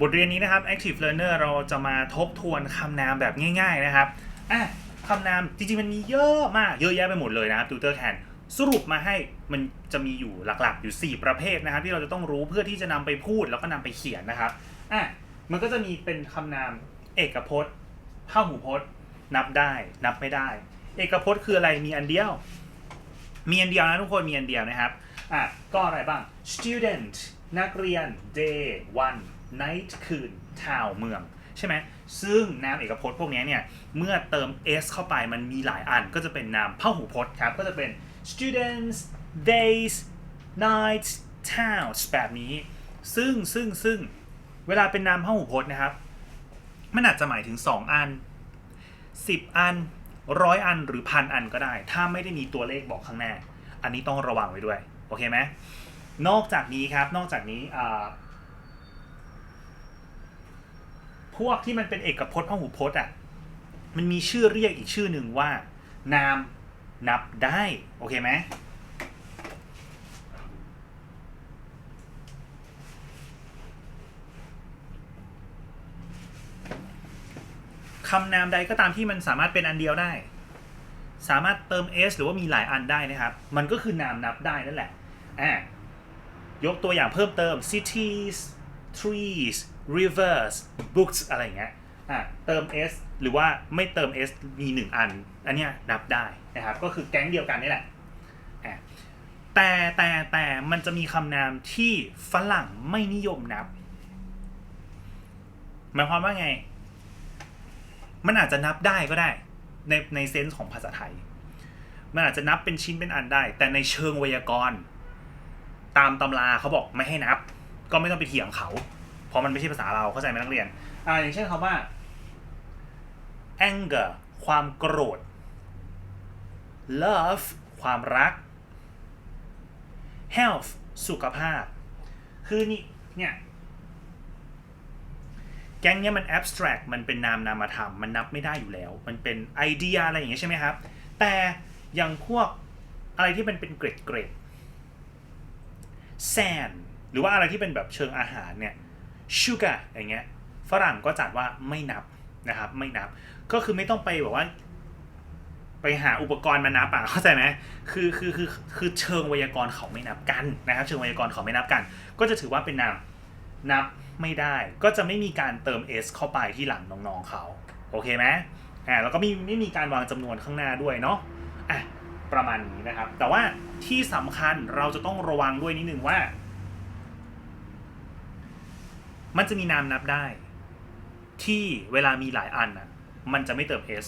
บทเรียนนี้นะครับ Active Learner เราจะมาทบทวนคำนามแบบง่าย ๆนะครับอะคำนามจริงๆมันมีเยอะมากเยอะแยะไปหมดเลยนะครับ Tutor Can สรุปมาให้มันจะมีอยู่หลักๆ อยู่ 4 ประเภทนะครับ ที่เราจะต้องรู้เพื่อที่จะนำไปพูดแล้วก็นำไปเขียนนะครับอะมันก็จะมีเป็นคำนามเอกพจน์พหูพจน์ นับได้ นับไม่ได้ เอกพจน์คืออะไรมีอันเดียว มีอันเดียวนะทุกคนมีอันเดียวนะครับอะก็อะไรบ้าง student นักเรียน day วัน night คืน town เมือง ใช่ไหมซึ่งนามเอกพจน์พวกนี้เนี่ย เมื่อเติม s เข้าไปมันมีหลายอันก็จะเป็นนามพหูพจน์ครับ ก็จะเป็น students days nights towns แบบนี้ ซึ่งซึ่งซึ่งเวลาเป็นนามพหูพจน์นะครับ มันอาจจะหมายถึง 2 อัน 10 อันร้อยอันหรือพันอันก็ได้ ถ้าไม่ได้มีตัวเลขบอกข้างหน้า อันนี้ต้องระวังไว้ด้วย โอเคไหมนอกจากนี้ครับ นอกจากนี้อ่า พวกที่มันเป็นเอกพจน์พหูพจน์อะมันมีชื่อเรียกอีกชื่อหนึ่งว่า นามนับได้ โอเคไหมคำนามใดก็ตามที่มันสามารถเป็นอันเดียวได้ สามารถเติม s หรือว่ามีหลายอันได้นะครับ มันก็คือนามนับได้นั่นแหละอะยกตัวอย่างเพิ่มเติม cities trees rivers books อะไรเงี้ยอะเติม s หรือว่าไม่เติม s มีหนึ่งอัน อันเนี้ยนับได้นะครับ ก็คือแก๊งเดียวกันนี่แหละแต่แต่แต่มันจะมีคำนามที่ฝรั่งไม่นิยมนับ หมายความว่าไง มันอาจจะนับได้ก็ได้ ในในเซนส์ของภาษาไทย มันอาจจะนับเป็นชิ้นเป็นอันได้ แต่ในเชิงไวยากรณ์ ตามตำราเขาบอกไม่ให้นับ ก็ไม่ต้องไปเถียงเขา ราะมันไม่ใช่ภาษาเราเข้าใจไหมนักเรียนอ่าอย่างเช่นคำว่า anger ความโกรธ love ความรัก health สุขภาพ คือนี่เนี่ยแก๊งเนี้ยมัน abstract มันเป็นนามนามธรรม มันนับไม่ได้อยู่แล้ว มันเป็นไอเดียอะไรอย่างเงี้ยใช่ไหมครับ แต่อย่างพวกอะไรที่มันเป็นเกรดเกรดแซนหรือว่าอะไรที่เป็นแบบเชิงอาหารเนี่ย ชูการ์อย่างเงี้ยฝรั่งก็จัดว่าไม่นับนะครับ ไม่นับก็คือไม่ต้องไปแบบว่า ไปหาอุปกรณ์มานับอะเข้าใจไหมคือคือคือคือเชิงไวยากรณ์เขาไม่นับกันนะครับ เชิงไวยากรณ์เขาไม่นับกัน ก็จะถือว่าเป็นนามนับไม่ได้ ก็จะไม่มีการเติม s เข้าไปที่หลังน้องๆเขาโอเคไหมอ่าแล้วก็ไมีไม่มีการวางจำนวนข้างหน้าด้วยเนาะอะประมาณนี้นะครับ แต่ว่าที่สำคัญเราจะต้องระวังด้วยนิดนึงว่า มันจะมีนามนับได้ ที่เวลามีหลายอันน่ะมันจะไม่เติม s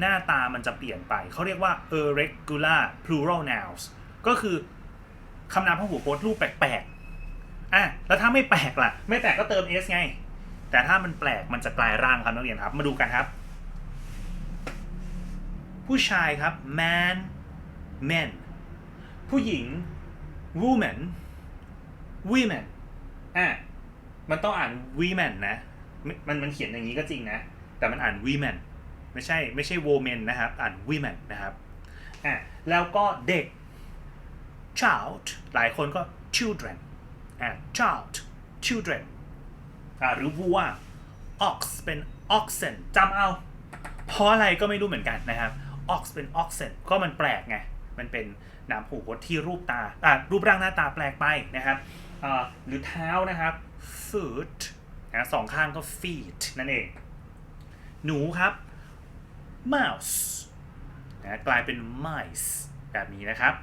หน้าตามันจะเปลี่ยนไป เขาเรียกว่า irregular plural nouns ก็คือคำนามพหูพจน์รูปแปลกๆ อะ แล้วถ้าไม่แปลกล่ะ ไม่แปลกก็เติม s ไง แต่ถ้ามันแปลกมันจะกลายร่างครับนักเรียนครับ มาดูกันครับ ผู้ชายครับ man men ผู้หญิง woman women อะ มันต้องอ่าน women นะมันมันเขียนอย่างนี้ก็จริงนะ แต่มันอ่าน women ไม่ใช่ไม่ใช่ women นะครับ อ่าน women นะครับอะแล้วก็เด็ก child หลายคนก็ children อะ child children อะหรือวัว ox เป็น oxen จำเอา เพราะอะไรก็ไม่รู้เหมือนกันนะครับ ox เป็น oxen ก็มันแปลกไง มันเป็นนามผูกพจน์ที่รูปตาอะรูปร่างหน้าตาแปลกไปนะครับอ่าหรือเท้านะครับ foot นะสองข้างก็ feet นั่นเอง หนูครับ mouse นะกลายเป็น mice แบบนี้นะครับ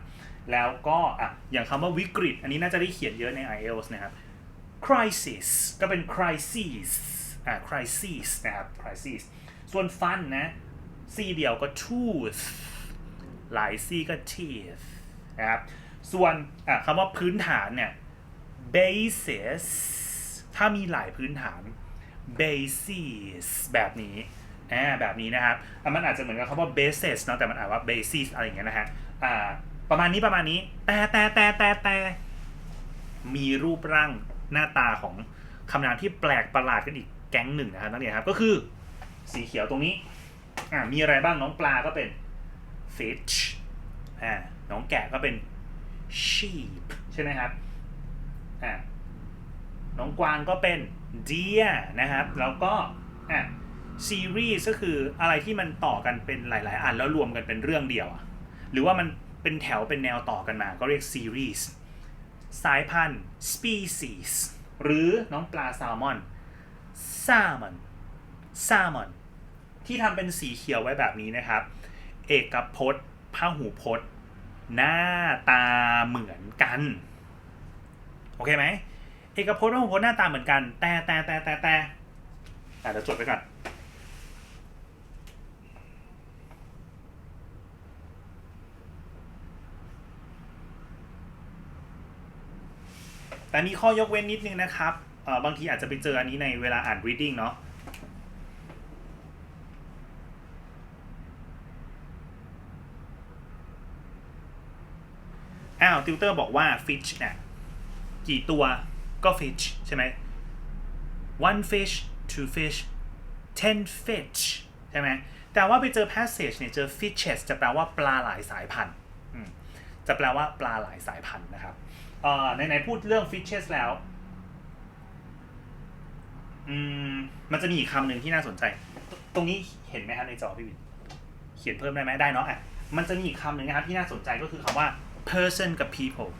แล้วก็อะอย่างคำว่าวิกฤต อันนี้น่าจะได้เขียนเยอะใน IELTS นะครับ crisis ก็เป็น crisis อะ crisis นะครับ crisis ส่วนฟันนะ c เดียวก็ tooth หลาย c ก็ teeth นะครับ ส่วนอะคำว่าพื้นฐานเนี่ย basis ถ้ามีหลายพื้นฐาน basis แบบนี้อ่าแบบนี้นะครับมันอาจจะเหมือนกับคำว่า basis เนาะแต่มันอ่านว่า basis อะไรอย่างเงี้ยนะฮะอ่าประมาณนี้ประมาณนี้ แต่แต่แต่แต่แต่มีรูปร่างหน้าตาของคำนามที่แปลกประหลาดกันอีกแก๊งหนึ่งนะครับนักเรียนครับก็คือสีเขียวตรงนี้อ่ามีอะไรบ้างน้องปลาก็เป็น fish อ่าน้องแกะก็เป็น sheep ใช่ไหมครับอ่า น้องกวางก็เป็น dear นะครับ แล้วก็อะ series ก็คืออะไรที่มันต่อกันเป็นหลาย ๆ อันแล้วรวมกันเป็นเรื่องเดียวอะหรือว่ามันเป็นแถวเป็นแนวต่อกันมา ก็เรียก series สายพันธุ์ species หรือน้องปลาแซลมอน salmon salmon ที่ทำเป็นสีเขียวไว้แบบนี้นะครับ เอกพจน์พหูพจน์ หน้าตาเหมือนกัน โอเคไหม เอกพจน์พหูพจน์หน้าตาเหมือนกัน แต่แต่แต่แต่แต่อะเดี๋ยวจดไปก่อนแต่มีข้อยกเว้นนิดนึงนะครับเออบางทีอาจจะไปเจออันนี้ในเวลาอ่าน reading เนาะอ้าวติวเตอร์บอกว่า fish เนี่ยกี่ตัว ก็ fish ใช่ไหม one fish two fish ten fish ใช่ไหมแต่ว่าไปเจอ passage เนี่ยเจอ fishes จะแปลว่าปลาหลายสายพันธุ์จะแปลว่าปลาหลายสายพันธุ์นะครับเอ่อไหนๆพูดเรื่อง fishes แล้วมมันจะมีอีกคำหนึ่งที่น่าสนใจ ตรงนี้เห็นไหมครับในจอพี่วิน เขียนเพิ่มได้ไหมได้เนาะอะมันจะมีอีกคำหนึ่งนะครับที่น่าสนใจก็คือคำว่า person กับ people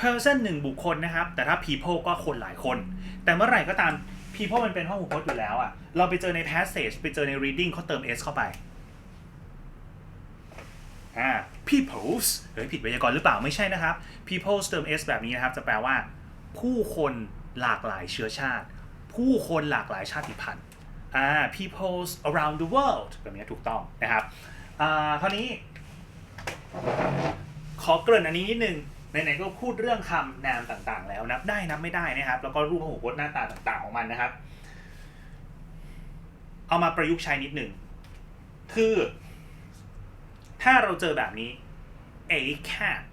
เพอร์ n นหนึ่งบุคคลนะครับ แต่ถ้า people ก็คนหลายคน แต่เมื่อไหร่ก็ตาม people มันเป็นห้องหูพจน์อยู่แล้วอะ่ะ เราไปเจอใน passage ไปเจอใน reading เขาเติม s เข้าไปอ่า peoples เฮ้ยผิดไวยากรณ์หรือเปล่าไม่ใช่นะครับ peoples เติม s แบบนี้นะครับ จะแปลว่า ผู้คนหลากหลายเชื้อชาติ ผู้คนหลากหลายชาติพันธุ์อ่า peoples around the world แบบนี้ถูกต้องนะครับอ่าคราวนี้ ขอเกริ่นอันนี้นิดนึง ไหนๆก็พูดเรื่องคำนามต่างๆ แล้วนับได้นับไม่ได้นะครับ แล้วก็รูปพหูพจน์หน้าตาต่าง ๆของมันนะครับ เอามาประยุกต์ใช้นิดหนึ่งคือ ถ้าเราเจอแบบนี้ a cat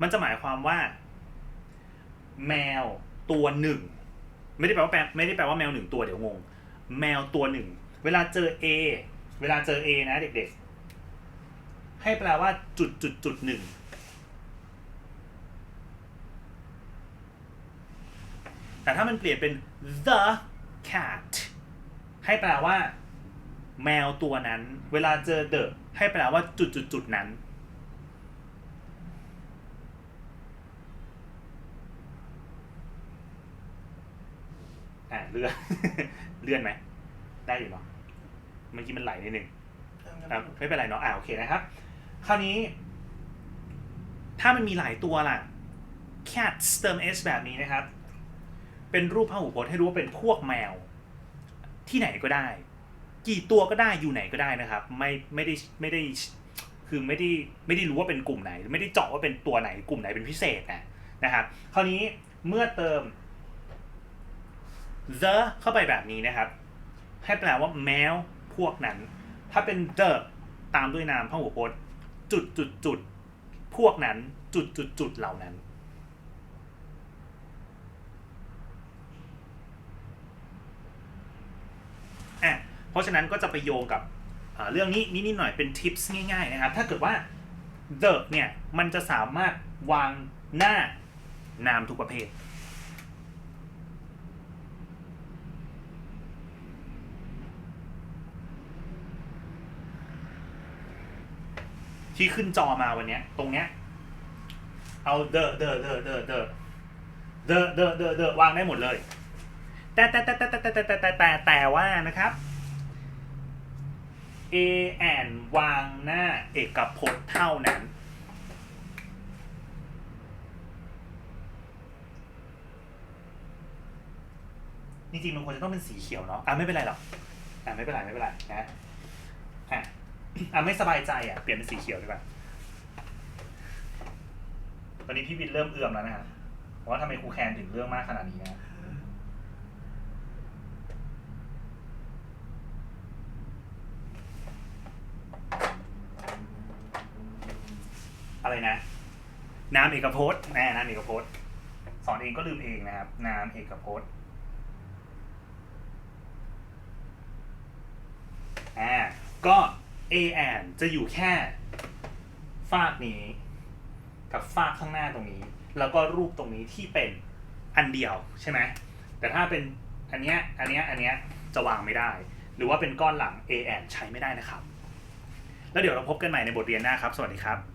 มันจะหมายความว่า แมวตัวหนึ่ง ไม่ได้แปลว่าแปลไม่ได้แปลว่าแมวหนึ่งตัวเดี๋ยวงง แมวตัวหนึ่ง เวลาเจอ a เวลาเจอ a นะเด็กๆ ให้แปลว่าจุดจุดจุดหนึ่ง แต่ถ้ามันเปลี่ยนเป็น the cat ให้แปลว่า แมวตัวนั้น เวลาเจอ the ให้แปลว่าจุดจุดจุดนั้น อ่าเลื่อน เลื่อนไหม ได้อยู่เนาะเมื่อกี้มันไหลนิดนึงอะไม่เป็นไรเนาะอ่าโอเคนะครับ คราวนี้ ถ้ามันมีหลายตัวล่ะ cats เติม s แบบนี้นะครับ เป็นรูปพหูพจน์ให้รู้ว่าเป็นพวกแมว ที่ไหนก็ได้ กี่ตัวก็ได้อยู่ไหนก็ได้นะครับ ไม่ไม่ได้ไม่ได้คือไม่ได้ไม่ได้รู้ว่าเป็นกลุ่มไหน ไม่ได้เจาะว่าเป็นตัวไหนกลุ่มไหนเป็นพิเศษนะนะครับคราวนี้เมื่อเติม the เข้าไปแบบนี้นะครับ ให้แปลว่าแมวพวกนั้น ถ้าเป็น the ตามด้วยนามพหูพจน์ จุดจุดจุดพวกนั้นจุดจุดจุดเหล่านั้น อะ เพราะฉะนั้นก็จะไปโยงกับเรื่องนี้นิดหน่อยเป็นทิปส์ง่ายๆนะครับ ถ้าเกิดว่า the เนี่ยมันจะสามารถวางหน้านามทุกประเภท ที่ขึ้นจอมาวันนี้ตรงเนี้ยเอา the the the the the the the the the วางได้หมดเลย แต่แต่แต่แต่แต่แต่แต่แต่แต่ว่านะครับ a and วางหน้าเอกพจน์เท่านั้น จริงๆมันควรจะต้องเป็นสีเขียวเนาะอะไม่เป็นไรหรอกอะไม่เป็นไรไม่เป็นไรนะอะอะไม่สบายใจอะเปลี่ยนเป็นสีเขียวดีกว่าตอนนี้พี่วินเริ่มเอื่อมแล้วนะฮะว่าทำไมครูแคนถึงเรื่องมากขนาดนี้นะ อะไรนะนามเอกพจน์แน่นามเอกพจน์ สอนเองก็ลืมเองนะครับนามเอกพจน์อ่าก็ a and จะอยู่แค่ฟากนี้ กับฟากข้างหน้าตรงนี้ แล้วก็รูปตรงนี้ที่เป็นอันเดียวใช่ไหมแต่ถ้าเป็นอันเนี้ยอันเนี้ยอันเนี้ยจะวางไม่ได้ หรือว่าเป็นก้อนหลัง a and ใช้ไม่ได้นะครับ แล้วเดี๋ยวเราพบกันใหม่ในบทเรียนหน้าครับ สวัสดีครับ